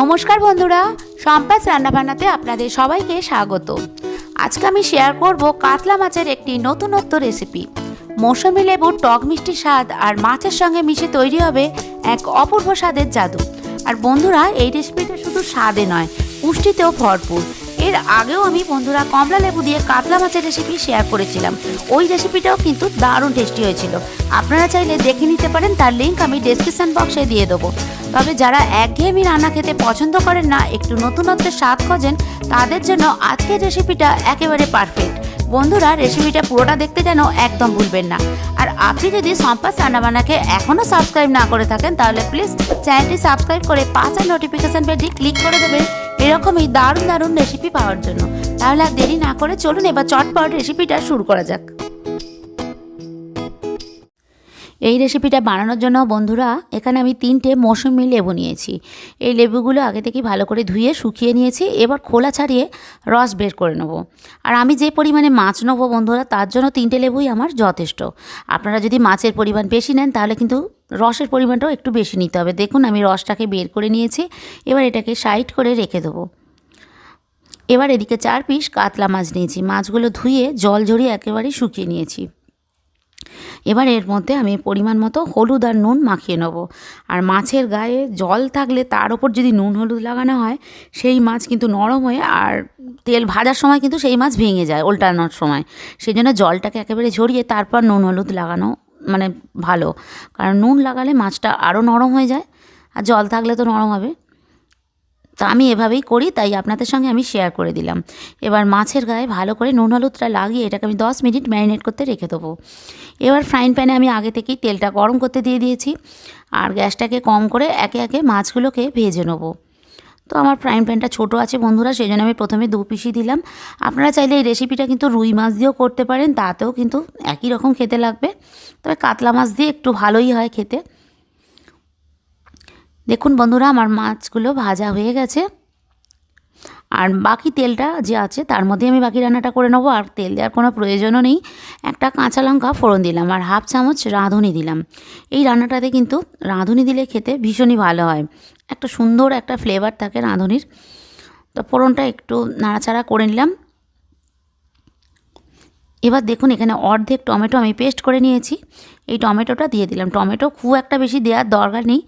নমস্কার বন্ধুরা সম্পাস রান্নাবান্নাতে আপনাদের সবাইকে স্বাগত। আজকে আমি শেয়ার করব কাতলা মাছের একটি নতুনত্ব রেসিপি মৌসুমি লেবুর টক মিষ্টি স্বাদ আর মাছের সঙ্গে মিশে তৈরি হবে এক অপূর্ব স্বাদের জাদু। আর বন্ধুরা, এই রেসিপিটা শুধু স্বাদে নয়, পুষ্টিতেও ভরপুর। এর আগেও আমি বন্ধুরা কমলা লেবু দিয়ে কাতলা মাছের রেসিপি শেয়ার করেছিলাম। ওই রেসিপিটাও কিন্তু দারুণ টেস্টি হয়েছিল। আপনারা চাইলে দেখে নিতে পারেন, তার লিঙ্ক আমি ডেসক্রিপশন বক্সে দিয়ে দেবো। তবে যারা একঘেয়েমি রান্না খেতে পছন্দ করেন না, একটু নতুনত্বের স্বাদ খোঁজেন, তাদের জন্য আজকের রেসিপিটা একেবারে পারফেক্ট বন্ধুরা রেসিপিটা পুরোটা দেখতে যেন একদম ভুলবেন না। আর আপনি যদি সম্পাস রান্নাবান্নাকে এখনও সাবস্ক্রাইব না করে থাকেন, তাহলে প্লিজ চ্যানেলটি সাবস্ক্রাইব করে পাশের নোটিফিকেশান বেলটি ক্লিক করে দেবেন। এরকমই দারুণ দারুণ রেসিপি পাওয়ার জন্য। তাহলে আর দেরি না করে চলুন এবার চটপট রেসিপিটা শুরু করা যাক। এই রেসিপিটা বানানোর জন্য বন্ধুরা, এখানে আমি তিনটে মৌসুমি লেবু নিয়েছি। এই লেবুগুলো আগে থেকে ভালো করে ধুয়ে শুকিয়ে নিয়েছি, এবার খোলা ছাড়িয়ে রস বের করে নেব। আর আমি যে পরিমাণে মাছ নেব বন্ধুরা, তার জন্য তিনটে লেবুই আমার যথেষ্ট। আপনারা যদি মাছের পরিমাণ বেশি নেন, তাহলে কিন্তু রসের পরিমাণটাও একটু বেশি নিতে হবে। দেখুন, আমি রসটাকে বের করে নিয়েছি, এবার এটাকে সাইড করে রেখে দেবো। এবার এদিকে চার পিস কাতলা মাছ নিয়েছি। মাছগুলো ধুয়ে জল ঝরিয়ে একেবারেই শুকিয়ে নিয়েছি। এবার এর মধ্যে আমি পরিমাণ মতো হলুদ আর নুন মাখিয়ে নেব। আর মাছের গায়ে জল থাকলে তার ওপর যদি নুন হলুদ লাগানো হয়, সেই মাছ কিন্তু নরম হয়ে আর তেল ভাজার সময় কিন্তু সেই মাছ ভেঙে যায় উল্টানোর সময়। সেই জন্য জলটাকে একেবারে ঝরিয়ে তারপর নুন হলুদ লাগানো মানে ভালো। কারণ নুন লাগালে মাছটা আরও নরম হয়ে যায়, আর জল থাকলে তো নরম হবে। তো আমি এভাবেই করি, তাই আপনাদের সঙ্গে আমি শেয়ার করে দিলাম। এবার মাছের গায়ে ভালো করে নুন হলুদটা লাগিয়ে এটাকে আমি দশ মিনিট ম্যারিনেট করতে রেখে দেবো। এবার ফ্রাইং প্যানে আমি আগে থেকেই তেলটা গরম করতে দিয়ে দিয়েছি, আর গ্যাসটাকে কম করে একে একে মাছগুলোকে ভেজে নেব। তো আমার ফ্রাইং প্যানটা ছোটো আছে বন্ধুরা সেই জন্য আমি প্রথমে দু পিসি দিলাম। আপনারা চাইলে এই রেসিপিটা কিন্তু রুই মাছ দিয়েও করতে পারেন, তাতেও কিন্তু একই রকম খেতে লাগবে। তবে কাতলা মাছ দিয়ে একটু ভালোই হয় খেতে। দেখুন বন্ধুরা, আমার মাছগুলো ভাজা হয়ে গেছে। আর বাকি তেলটা যে আছে, তার মধ্যে আমি বাকি রান্নাটা করে নেব। আর তেল দেওয়ার কোনো প্রয়োজনও নেই। একটা কাঁচা লঙ্কা ফোড়ন দিলাম আর হাফ চামচ রাঁধুনি দিলাম। এই রান্নাটাতে কিন্তু রাঁধুনি দিলে খেতে ভীষণই ভালো হয়। একটা সুন্দর একটা ফ্লেভার থাকে রাঁধুনির। তো ফোড়নটা একটু নাড়াচাড়া করে নিলাম। এবার দেখুন এখানে অর্ধেক টমেটো আমি পেস্ট করে নিয়েছি। এই টমেটোটা দিয়ে দিলাম। টমেটো খুব একটা বেশি দেওয়ার দরকার নেই,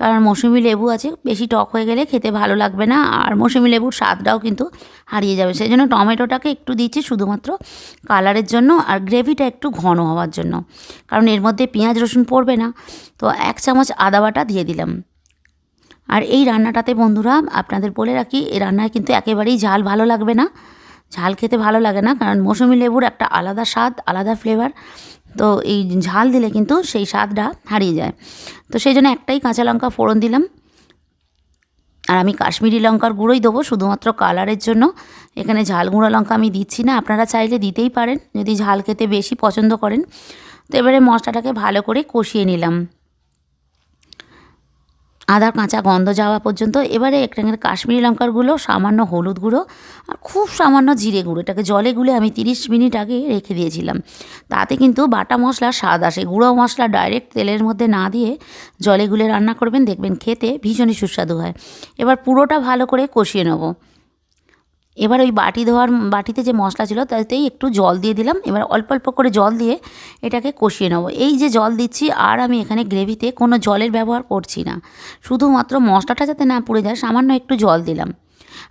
কারণ মৌসুমি লেবু আছে, বেশি টক হয়ে গেলে খেতে ভালো লাগবে না, আর মৌসুমি লেবুর স্বাদটাও কিন্তু হারিয়ে যাবে। সেই জন্য টমেটোটাকে একটু দিচ্ছি শুধুমাত্র কালারের জন্য, আর গ্রেভিটা একটু ঘন হওয়ার জন্য, কারণ এর মধ্যে পেঁয়াজ, রসুন পড়বে না। তো এক চামচ আদা বাটা দিয়ে দিলাম। আর এই রান্নাটাতে বন্ধুরা, আপনাদের বলে রাখি, এই রান্নায় কিন্তু একেবারেই ঝাল ভালো লাগবে না। ঝাল খেতে ভালো লাগে না, কারণ মৌসুমি লেবুর একটা আলাদা স্বাদ, আলাদা ফ্লেভার। তো এই ঝাল দিলে কিন্তু সেই স্বাদটা হারিয়ে যায়। তো সেই জন্য একটাই কাঁচা লঙ্কা ফোড়ন দিলাম। আর আমি কাশ্মীরি লঙ্কার গুঁড়োই দেবো, শুধুমাত্র কালারের জন্য। এখানে ঝাল গুঁড়ো লঙ্কা আমি দিচ্ছি না, আপনারা চাইলে দিতেই পারেন। যদি ঝাল খেতে বেশি পছন্দ করেন। তো এবারে মশলাটাকে ভালো করে কষিয়ে নিলাম। আদার কাঁচা গন্ধ যাওয়া পর্যন্ত এবারে এখানে কাশ্মীরি লঙ্কার গুঁড়ো সামান্য হলুদ গুঁড়ো আর খুব সামান্য জিরে গুঁড়ো। এটাকে জলে গুলে আমি তিরিশ মিনিট আগে রেখে দিয়েছিলাম। তাতে কিন্তু বাটা মশলা স্বাদ আসে। গুঁড়ো মশলা ডাইরেক্ট তেলের মধ্যে না দিয়ে জলে গুলে রান্না করবেন। দেখবেন খেতে ভীষণই সুস্বাদু হয়। এবার পুরোটা ভালো করে কষিয়ে নেব। এবার ওই বাটি ধোয়ার, বাটিতে যে মশলা ছিল তাতেই একটু জল দিয়ে দিলাম। এবার অল্প অল্প করে জল দিয়ে এটাকে কষিয়ে নেব। এই যে জল দিচ্ছি, আর আমি এখানে গ্রেভিতে কোনো জলের ব্যবহার করছি না। শুধুমাত্র মশলাটা যাতে না পুড়ে যায়, সামান্য একটু জল দিলাম।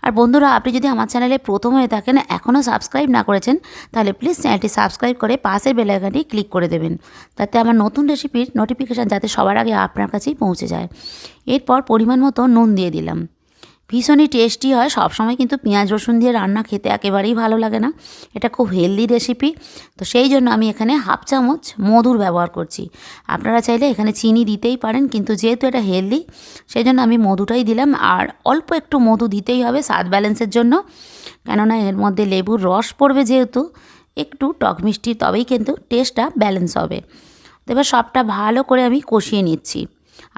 আর বন্ধুরা, আপনি যদি আমার চ্যানেলে প্রথম হয়ে থাকেন, এখনও সাবস্ক্রাইব না করেছেন, তাহলে প্লিজ চ্যানেলটি সাবস্ক্রাইব করে পাশের বেলাইকানটি ক্লিক করে দেবেন। তাতে আমার নতুন রেসিপির নোটিফিকেশান যাতে সবার আগে আপনার কাছেই পৌঁছে যায়। এরপর পরিমাণ মতো নুন দিয়ে দিলাম। ভীষণই টেস্টি হয়। সবসময় কিন্তু পেঁয়াজ, রসুন দিয়ে রান্না খেতে একেবারেই ভালো লাগে না। এটা খুব হেলদি রেসিপি তো সেই জন্য আমি এখানে হাফ চামচ মধুর ব্যবহার করছি। আপনারা চাইলে এখানে চিনি দিতেই পারেন, কিন্তু যেহেতু এটা হেলদি সেই জন্য আমি মধুটাই দিলাম। আর অল্প একটু মধু দিতেই হবে স্বাদ ব্যালেন্সের জন্য। কেননা এর মধ্যে লেবুর রস পড়বে যেহেতু, একটু টক মিষ্টি, তবেই কিন্তু টেস্টটা ব্যালেন্স হবে। তো এবার সবটা ভালো করে আমি কষিয়ে নিচ্ছি।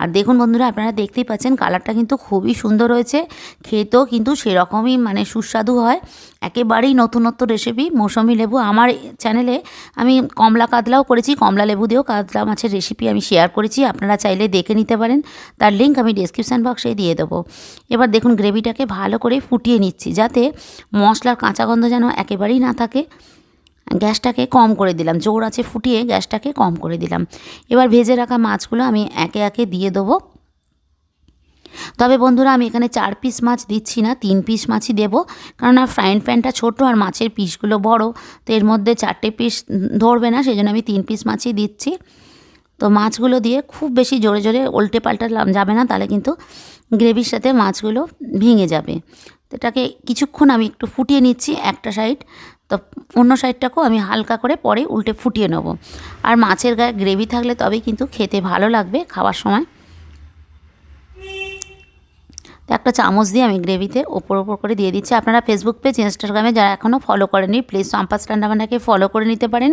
আর দেখুন বন্ধুরা, আপনারা দেখতেই পাচ্ছেন কালারটা কিন্তু খুবই সুন্দর হয়েছে। খেতেও কিন্তু সেরকমই মানে সুস্বাদু হয়। একেবারেই নতুনত্ব রেসিপি মৌসুমি লেবু। আমার চ্যানেলে আমি কমলা কাতলাও করেছি, কমলা লেবু দিয়েও কাতলা মাছের রেসিপি আমি শেয়ার করেছি। আপনারা চাইলে দেখে নিতে পারেন। তার লিঙ্ক আমি ডিসক্রিপশান বক্সে দিয়ে দেবো। এবার দেখুন গ্রেভিটাকে ভালো করে ফুটিয়ে নিচ্ছি, যাতে মশলার কাঁচা গন্ধ যেন একেবারেই না থাকে। গ্যাসটাকে কম করে দিলাম। জোর আছে ফুটিয়ে গ্যাসটাকে কম করে দিলাম। এবার ভেজে রাখা মাছগুলো আমি একে একে দিয়ে দেবো। তবে বন্ধুরা, আমি এখানে চার পিস মাছ দিচ্ছি না, তিন পিস মাছই দেবো। কারণ আর ফ্রাইং প্যানটা ছোটো আর মাছের পিসগুলো বড়, তো এর মধ্যে চারটে পিস ধরবে না সেই জন্য আমি তিন পিস মাছই দিচ্ছি। তো মাছগুলো দিয়ে খুব বেশি জোরে জোরে উল্টে পাল্টালাম যাবে না, তাহলে কিন্তু গ্রেভির সাথে মাছগুলো ভেঙে যাবে। তো এটাকে কিছুক্ষণ আমি একটু ফুটিয়ে নিচ্ছি, একটা সাইড তো অন্য সাইডটাকেও আমি হালকা করে পরে উল্টে ফুটিয়ে নেব। আর মাছের গায়ে গ্রেভি থাকলে তবেই কিন্তু খেতে ভালো লাগবে খাওয়ার সময়। তো একটা চামচ দিয়ে আমি গ্রেভিতে ওপর ওপর করে দিয়ে দিচ্ছি। আপনারা ফেসবুক পেজ ইনস্টাগ্রামে যারা এখনও ফলো করেনি প্লিজ সম্পাস রান্নাবান্নাকে ফলো করে নিতে পারেন।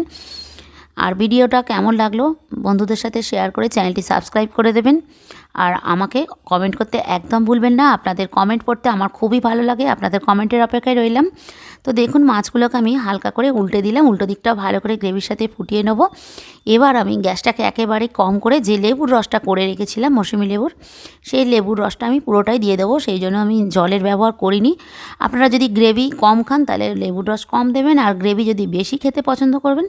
আর ভিডিওটা কেমন লাগল বন্ধুদের সাথে শেয়ার করে চ্যানেলটি সাবস্ক্রাইব করে দেবেন। আর আমাকে কমেন্ট করতে একদম ভুলবেন না। আপনাদের কমেন্ট পড়তে আমার খুবই ভালো লাগে। আপনাদের কমেন্টের অপেক্ষায় রইলাম। তো দেখুন, মাছগুলোকে আমি হালকা করে উল্টে দিলাম। উল্টো দিকটাও ভালো করে গ্রেভির সাথে ফুটিয়ে নেব। এবার আমি গ্যাসটাকে একেবারে কম করে যে লেবুর রসটা করে রেখেছিলাম, মৌসুমি লেবুর, সেই লেবুর রসটা আমি পুরোটাই দিয়ে দেবো। সেই জন্য আমি জলের ব্যবহার করিনি। আপনারা যদি গ্রেভি কম খান, তাহলে লেবুর রস কম দেবেন। আর গ্রেভি যদি বেশি খেতে পছন্দ করবেন,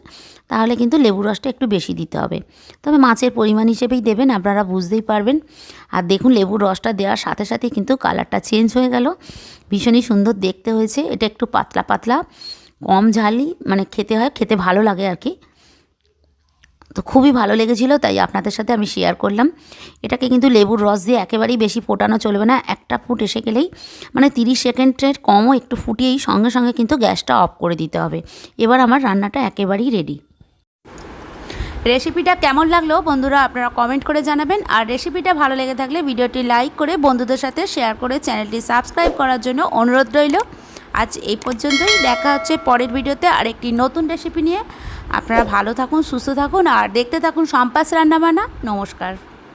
তাহলে কিন্তু লেবুর রসটা একটু বেশি দিতে হবে। তবে মাছের পরিমাণ হিসেবেই দেবেন, আপনারা বুঝতেই পারবেন। আর দেখুন, লেবুর রসটা দেওয়ার সাথে সাথে কিন্তু কালারটা চেঞ্জ হয়ে গেল। ভীষণই সুন্দর দেখতে হয়েছে। এটা একটু পাতলা পাতলা, কম ঝালই মানে খেতে হয়, খেতে ভালো লাগে আর কি। তো খুবই ভালো লেগেছিলো, তাই আপনাদের সাথে আমি শেয়ার করলাম। এটাকে কিন্তু লেবুর রস দিয়ে একেবারেই বেশি ফোটানো চলবে না। একটা ফুট এসে গেলেই মানে তিরিশ সেকেন্ডের কমও একটু ফুটিয়েই সঙ্গে সঙ্গে কিন্তু গ্যাসটা অফ করে দিতে হবে। এবার আমার রান্নাটা একেবারেই রেডি রেসিপিটা কেমন লাগল বন্ধুরা আপনারা কমেন্ট করে জানাবেন। আর রেসিপিটা ভালো লেগে থাকলে ভিডিওটি লাইক করে বন্ধুদের সাথে শেয়ার করে চ্যানেলটি সাবস্ক্রাইব করার জন্য অনুরোধ রইল। আজ এই পর্যন্তই, দেখা হচ্ছে পরের ভিডিওতে আর একটি নতুন রেসিপি নিয়ে। আপনারা ভালো থাকুন, সুস্থ থাকুন, আর দেখতে থাকুন সম্পাস রান্নাবান্না। নমস্কার।